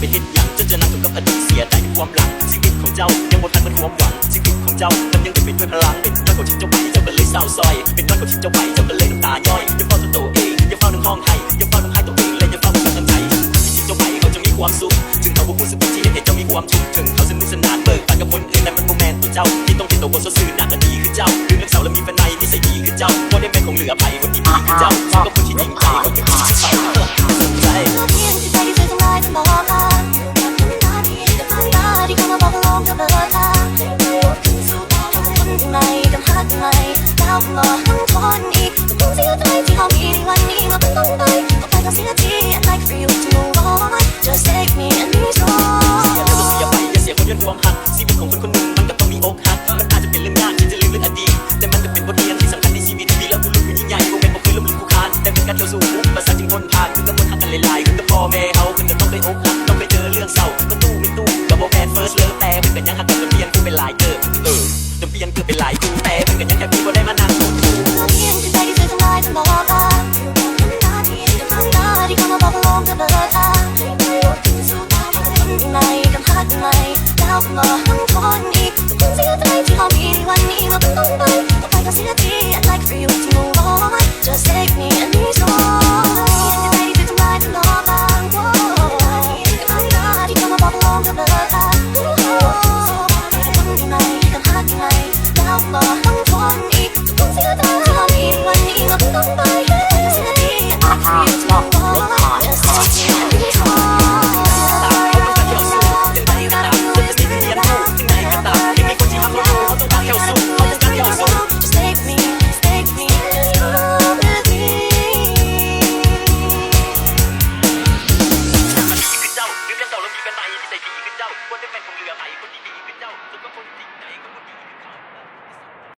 ได้เห็นหยังเจ้าจะนั่งอยู่กับอดีตเสียใจความหลังชีวิตของเจ้ายังบ่ทันเป็นความหวังชีวิตของเจ้ามันยังเป็นด้วยพลังเป็นวันของที่เจ้าไปเจ้าก็เลยเศร้าซอย เป็นวันของที่เจ้าไปเจ้าก็เลยน้ำตาย่อยย่าเฝ้าตัวเองย่าเฝ้าหนึ่งห้องให้ย่าเฝ้าหนึ่งให้ตัวเองและย่าเฝ้าความตั้งใจคนที่เจ้าไปเขาจะมีความสุขถึงเขาบ่พูดสักทีให้เจ้ามีความทุกข์ถึงเขาสนุกสนานเบิกบานกับคนอื่นนั้นมันโมแมนตัวเจ้าที่ต้องเป็นตัวบทซื่อหน้าก็ดีคือเจ้าหรือเรื่องเศร้าแล้วมีแฟนในนิสัยดีคือเจ้าบ่ได้เป็นของเหลือไปคนที่ดีคือเจ้าซึ่งก็คนที่ยิ่งใหญ่คนที่ดีคือ กับหาข้างในแล้วก็มาทั้งคนอีกกับความเสียใจที่เขามีในวันนี้มาเป็นต้นไปก็ไปกับเสียที I'd like for you to move on just take me and be เสียแล้วก็เสียไปอย่าเสียคนย้อนความหักชีวิตของคนคนหนึ่งมันก็ต้องมีอกหักมันอาจจะเป็นเรื่องยากที่จะลืมเรื่องอดีตแต่มันจะเป็นบทเรียนที่สำคัญในชีวิตดีแล้วผู้ลูกผู้ยิ่งใหญ่โมเมนต์บ่เคยล้มลุกคลุกคลานแต่เป็นการเที่ยวสู่ภาษาจึงคนผ่านคือกับคนหักกันหลายๆคือกับพ่อแม่เฮาคือกับต้องไปอกหักต้องไปเจอเรื่องเศร้า ทั้งคนอีกกับความเสีย